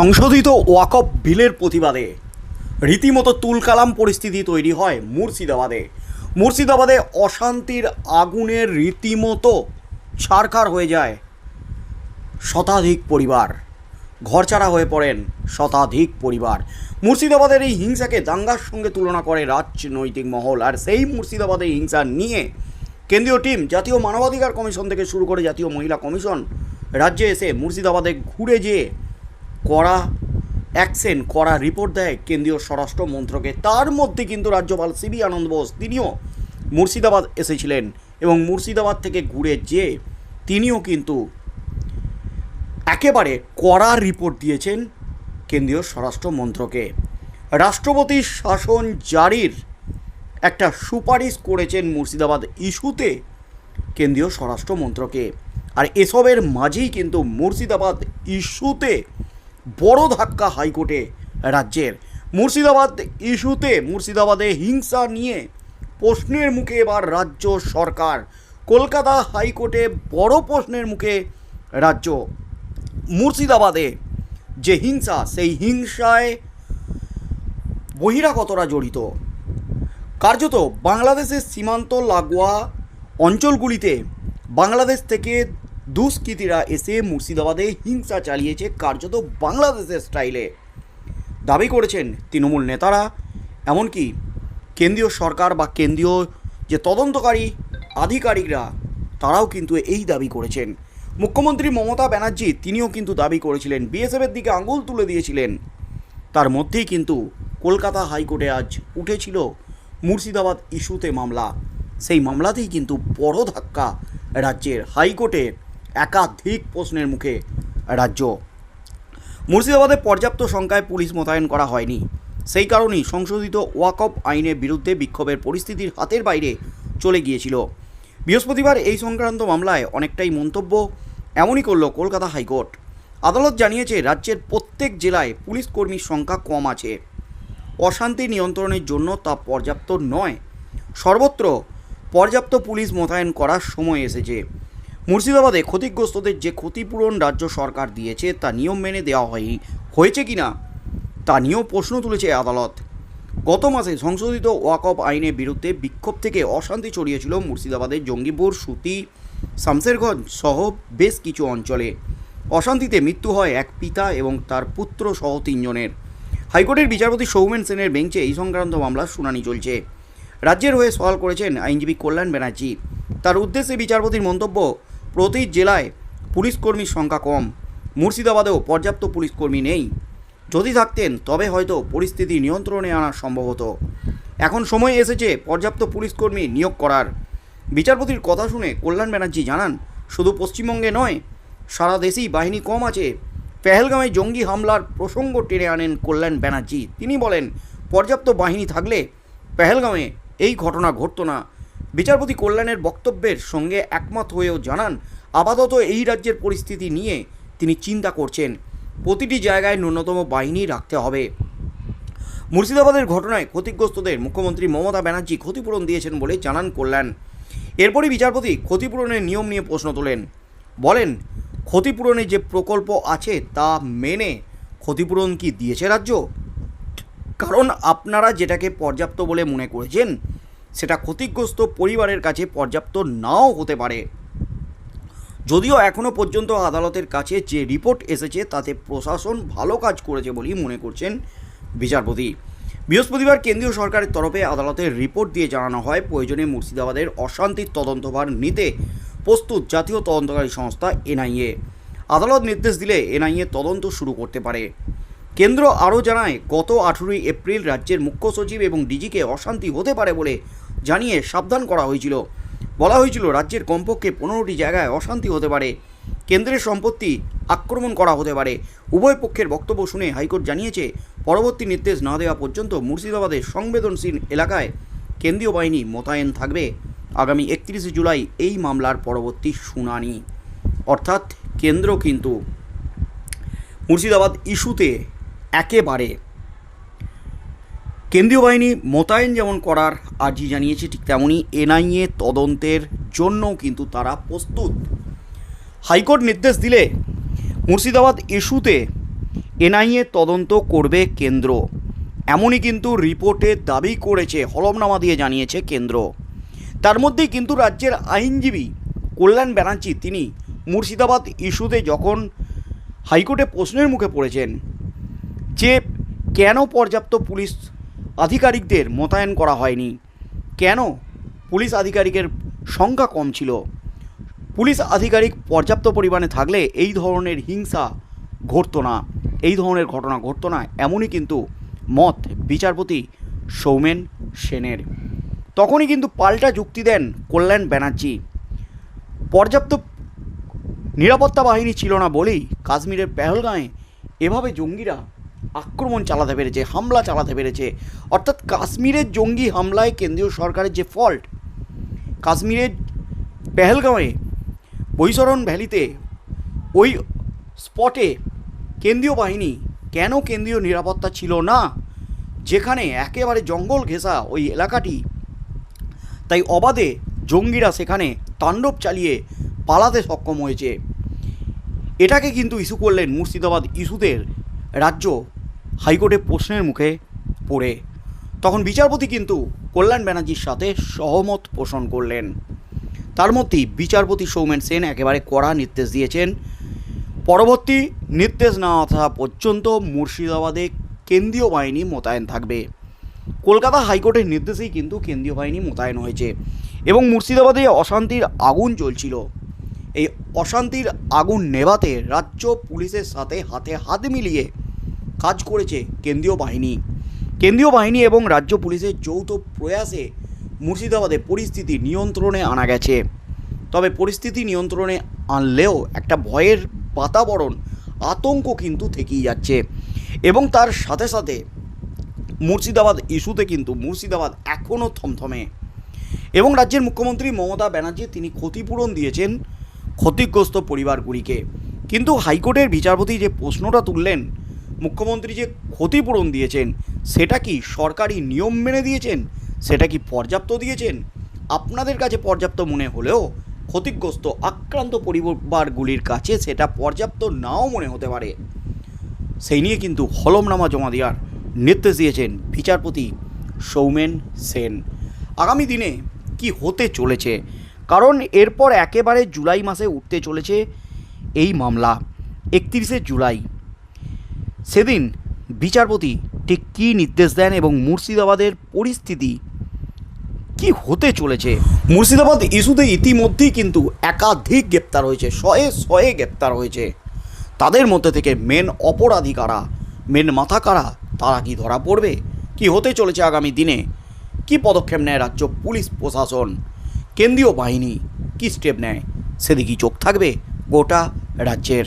সংশোধিত ওয়াকফ বিলের প্রতিবাদে। রীতিমতো তুলকালাম পরিস্থিতি তৈরি হয় মুর্শিদাবাদে। মুর্শিদাবাদে অশান্তির আগুনের রীতিমতো ছারখার হয়ে যায় শতাধিক পরিবার। ঘরছাড়া হয়ে পড়েন শতাধিক পরিবার। মুর্শিদাবাদের এই হিংসাকে দাঙ্গার সঙ্গে তুলনা করে রাজনৈতিক মহল, আর সেই মুর্শিদাবাদের হিংসা নিয়ে কেন্দ্রীয় টিম, জাতীয় মানবাধিকার কমিশন থেকে শুরু করে জাতীয় মহিলা কমিশন রাজ্যে এসে মুর্শিদাবাদে ঘুরে যেয়ে কড়া অ্যাকশন, কড়া রিপোর্ট দেয় কেন্দ্রীয় স্বরাষ্ট্র মন্ত্রকে তার মধ্যে কিন্তু রাজ্যপাল সিবি আনন্দ বোস, তিনিও মুর্শিদাবাদ এসেছিলেন এবং মুর্শিদাবাদ থেকে ঘুরে যে তিনিও কিন্তু একেবারে কড়া রিপোর্ট দিয়েছেন কেন্দ্রীয় স্বরাষ্ট্র মন্ত্রকে। রাষ্ট্রপতির শাসন জারির একটা সুপারিশ করেছেন মুর্শিদাবাদ ইস্যুতে কেন্দ্রীয় স্বরাষ্ট্র মন্ত্রকে। আর এসবের মাঝেই কিন্তু মুর্শিদাবাদ ইস্যুতে বড় ধাক্কা হাইকোর্টে রাজ্যের। মুর্শিদাবাদ ইস্যুতে মুর্শিদাবাদে হিংসা নিয়ে প্রশ্নের মুখে এবার রাজ্য সরকার। কলকাতা হাইকোর্টে বড় প্রশ্নের মুখে রাজ্য। মুর্শিদাবাদে যে হিংসা, সেই হিংসায় বহিরাগতরা জড়িত। কার্যত বাংলাদেশের সীমান্ত লাগোয়া অঞ্চলগুলিতে বাংলাদেশ থেকে দুষ্কৃতীরা এসে মুর্শিদাবাদে হিংসা চালিয়েছে কার্যত বাংলাদেশের স্টাইলে। দাবি করেছেন তৃণমূল নেতারা, এমনকি কেন্দ্রীয় সরকার বা কেন্দ্রীয় যে তদন্তকারী আধিকারিকরা, তারাও কিন্তু এই দাবি করেছেন। মুখ্যমন্ত্রী মমতা ব্যানার্জি, তিনিও কিন্তু দাবি করেছিলেন, বিএসএফের দিকে আঙুল তুলে দিয়েছিলেন। তার মধ্যেই কিন্তু কলকাতা হাইকোর্টে আজ উঠেছিল মুর্শিদাবাদ ইস্যুতে মামলা। সেই মামলাতেই কিন্তু বড় ধাক্কা রাজ্যের হাইকোর্টে একাধিক প্রশ্নের মুখে রাজ্য। মুর্শিদাবাদে পর্যাপ্ত সংখ্যায় পুলিশ মোতায়েন করা হয়নি। সেই কারণেই সংশোধিত ওয়াকফ আইনের বিরুদ্ধে বিক্ষোভের পরিস্থিতির হাতের বাইরে চলে গিয়েছিল। বৃহস্পতিবার এই সংক্রান্ত মামলায় অনেকটাই মন্তব্য এমনই করল কলকাতা হাইকোর্ট। আদালত জানিয়েছে, রাজ্যের প্রত্যেক জেলায় পুলিশ কর্মীর সংখ্যা কম আছে। অশান্তি নিয়ন্ত্রণের জন্য তা পর্যাপ্ত নয়। সর্বত্র পর্যাপ্ত পুলিশ মোতায়েন করার সময় এসেছে। মুর্শিদাবাদে ক্ষতিগ্রস্তদের যে ক্ষতিপূরণ রাজ্য সরকার দিয়েছে, তা নিয়ম মেনে দেওয়া হয়, হয়েছে কি না তা নিয়েও প্রশ্ন তুলেছে আদালত। গত মাসে সংশোধিত ওয়াকফ আইনের বিরুদ্ধে বিক্ষোভ থেকে অশান্তি ছড়িয়েছিল মুর্শিদাবাদের জঙ্গিপুর, সুতি শামসেরগঞ্জ সহ বেশ কিছু অঞ্চলে। অশান্তিতে মৃত্যু হয় এক পিতা এবং তার পুত্র সহ তিনজনের। হাইকোর্টের বিচারপতি সৌমেন সেনের বেঞ্চে এই সংক্রান্ত মামলার শুনানি চলছে। রাজ্যের হয়ে সওয়াল করেছেন আইনজীবী কল্যাণ ব্যানার্জি। তার উদ্দেশ্যে বিচারপতির মন্তব্য প্রতি জেলায় পুলিশ কর্মীর সংখ্যা কম। মুর্শিদাবাদেও পর্যাপ্ত পুলিশ কর্মী নেই। যদি থাকতেন, তবে হয়তো পরিস্থিতি নিয়ন্ত্রণে আনা সম্ভব হতো। এখন সময় এসেছে পর্যাপ্ত পুলিশ কর্মী নিয়োগ করার। বিচারপতির কথা শুনে কল্যাণ ব্যানার্জি জানান, শুধু পশ্চিমবঙ্গে নয়, সারা দেশেই বাহিনী কম আছে। পেহেলগামে জঙ্গি হামলার প্রসঙ্গ টেনে আনেন কল্যাণ ব্যানার্জি। তিনি বলেন, পর্যাপ্ত বাহিনী থাকলে পেহেলগামে এই ঘটনা ঘটতো না। বিচারপতি কল্যাণের বক্তব্যের সঙ্গে একমত হয়েও জানান, আপাতত এই রাজ্যের পরিস্থিতি নিয়ে তিনি চিন্তা করছেন। প্রতিটি জায়গায় ন্যূনতম বাহিনী রাখতে হবে। মুর্শিদাবাদের ঘটনায় ক্ষতিগ্রস্তদের মুখ্যমন্ত্রী মমতা ব্যানার্জি ক্ষতিপূরণ দিয়েছেন বলে জানান কল্যাণ। এরপরই বিচারপতি ক্ষতিপূরণের নিয়ম নিয়ে প্রশ্ন তোলেন। বলেন, ক্ষতিপূরণের যে প্রকল্প আছে তা মেনে ক্ষতিপূরণ কি দিয়েছে রাজ্য? কারণ আপনারা যেটাকে পর্যাপ্ত বলে মনে করেছেন সেটা ক্ষতিগ্রস্ত পরিবারের কাছে পর্যাপ্ত নাও হতে পারে। যদিও এখনও পর্যন্ত আদালতের কাছে যে রিপোর্ট এসেছে, তাতে প্রশাসন ভালো কাজ করেছে বলেই মনে করছেন বিচারপতি। বৃহস্পতিবার কেন্দ্রীয় সরকারের তরফে আদালতের রিপোর্ট দিয়ে জানানো হয়, প্রয়োজনে মুর্শিদাবাদের অশান্তির তদন্তভার নিতে প্রস্তুত জাতীয় তদন্তকারী সংস্থা এনআইএ। আদালত নির্দেশ দিলে এনআইএ তদন্ত শুরু করতে পারে। কেন্দ্র আরও জানায়, গত আঠেরোই এপ্রিল রাজ্যের মুখ্য সচিব এবং ডিজিকে অশান্তি হতে পারে বলে জানিয়ে সাবধান করা হয়েছিল। বলা হয়েছিল, রাজ্যের কমপক্ষে পনেরোটি জায়গায় অশান্তি হতে পারে। কেন্দ্রের সম্পত্তি আক্রমণ করা হতে পারে। উভয় পক্ষের বক্তব্য শুনে হাইকোর্ট জানিয়েছে, পরবর্তী নির্দেশ না দেওয়া পর্যন্ত মুর্শিদাবাদের সংবেদনশীল এলাকায় কেন্দ্রীয় বাহিনী মোতায়েন থাকবে। আগামী একত্রিশে জুলাই এই মামলার পরবর্তী শুনানি। অর্থাৎ কেন্দ্র কিন্তু মুর্শিদাবাদ ইস্যুতে একেবারে কেন্দ্রীয় বাহিনী মোতায়েন যেমন করার আর্জি জানিয়েছে, ঠিক তেমনই এনআইএ তদন্তের জন্যও কিন্তু তারা প্রস্তুত। হাইকোর্ট নির্দেশ দিলে মুর্শিদাবাদ ইস্যুতে এনআইএ তদন্ত করবে কেন্দ্র। এমনই কিন্তু রিপোর্টে দাবি করেছে, হলফনামা দিয়ে জানিয়েছে কেন্দ্র। তার মধ্যেই কিন্তু রাজ্যের আইনজীবী কল্যাণ ব্যানার্জি, তিনি মুর্শিদাবাদ ইস্যুতে যখন হাইকোর্টে প্রশ্নের মুখে পড়েছেন যে কেন পর্যাপ্ত পুলিশ আধিকারিকদের মোতায়েন করা হয়নি। কেন? পুলিশ আধিকারিকের সংখ্যা কম ছিল। পুলিশ আধিকারিক পর্যাপ্ত পরিমাণে থাকলে এই ধরনের হিংসা ঘটতো না। এই ধরনের ঘটনা ঘটতো না, এমনই কিন্তু মত বিচারপতি সৌমেন সেনের। তখনই কিন্তু পাল্টা যুক্তি দেন কল্যাণ ব্যানার্জি। পর্যাপ্ত নিরাপত্তা বাহিনী ছিল না বলেই কাশ্মীরের পেহলগাঁয়ে এভাবে জঙ্গিরা আক্রমণ চালাতে পেরেছে, হামলা চালাতে পেরেছে। অর্থাৎ কাশ্মীরের জঙ্গি হামলায় কেন্দ্রীয় সরকারের যে ফল্ট, কাশ্মীরের পেহেলগাঁওয়ে, বৈশরণ ভ্যালিতে ওই স্পটে কেন্দ্রীয় বাহিনী কেন কেন্দ্রীয় নিরাপত্তা ছিল না? যেখানে একেবারে জঙ্গল ঘেঁষা ওই এলাকাটি। তাই অবাধে জঙ্গিরা সেখানে তাণ্ডব চালিয়ে পালাতে সক্ষম হয়েছে। এটাকে কিন্তু ইস্যু করলেন মুর্শিদাবাদ ইস্যুদের রাজ্য হাইকোর্টে প্রশ্নের মুখে পড়ে। তখন বিচারপতি কিন্তু কল্যাণ ব্যানার্জির সাথে সহমত পোষণ করলেন। তার মধ্যেই বিচারপতি সৌমেন সেন একেবারে কড়া নির্দেশ দিয়েছেন। পরবর্তী নির্দেশ না আসা পর্যন্ত মুর্শিদাবাদে কেন্দ্রীয় বাহিনী মোতায়েন থাকবে। কলকাতা হাইকোর্টের নির্দেশেই কিন্তু কেন্দ্রীয় বাহিনী মোতায়েন হয়েছে এবং মুর্শিদাবাদে অশান্তির আগুন চলছিল এই অশান্তির আগুন নেভাতে রাজ্য পুলিশের সাথে হাতে হাত মিলিয়ে কাজ করেছে কেন্দ্রীয় বাহিনী। কেন্দ্রীয় বাহিনী এবং রাজ্য পুলিশের যৌথ প্রয়াসে মুর্শিদাবাদে পরিস্থিতি নিয়ন্ত্রণে আনা গেছে। তবে পরিস্থিতি নিয়ন্ত্রণে আনলেও একটা ভয়ের বাতাবরণ আতঙ্ক কিন্তু থেকেই যাচ্ছে। এবং তার সাথে সাথে মুর্শিদাবাদ ইস্যুতে কিন্তু মুর্শিদাবাদ এখনও থমথমে। এবং রাজ্যের মুখ্যমন্ত্রী মমতা ব্যানার্জি তিনি ক্ষতিপূরণ দিয়েছেন ক্ষতিগ্রস্ত পরিবারগুলিকে। কিন্তু হাইকোর্টের বিচারপতি যে প্রশ্নটা তুললেন মুখ্যমন্ত্রী যে ক্ষতিপূরণ দিয়েছেন, সেটা কি সরকারি নিয়ম মেনে দিয়েছেন? সেটা কি পর্যাপ্ত দিয়েছেন? আপনাদের কাছে পর্যাপ্ত মনে হলেও ক্ষতিগ্রস্ত, আক্রান্ত পরিবারগুলির কাছে সেটা পর্যাপ্ত নাও মনে হতে পারে। সেই নিয়ে কিন্তু হলমনামা জমা দেওয়ার নির্দেশ দিয়েছেন বিচারপতি সৌমেন সেন। আগামী দিনে কি হতে চলেছে? কারণ এরপর একেবারে জুলাই মাসে উঠতে চলেছে এই মামলা। একত্রিশে জুলাই সেদিন বিচারপতি ঠিক কী নির্দেশ দেন এবং মুর্শিদাবাদের পরিস্থিতি কি হতে চলেছে? মুর্শিদাবাদ ইস্যুতে ইতিমধ্যেই কিন্তু একাধিক গ্রেপ্তার হয়েছে, শয়ে শয়ে গ্রেপ্তার হয়েছে। তাদের মধ্যে থেকে মেন অপরাধী কারা, মেন মাথা কারা, তারা কি ধরা পড়বে? কি হতে চলেছে আগামী দিনে? কি পদক্ষেপ নেয় রাজ্য পুলিশ প্রশাসন? কেন্দ্রীয় বাহিনী কি স্টেপ নেয়? সেদিকেই চোখ থাকবে গোটা রাজ্যের।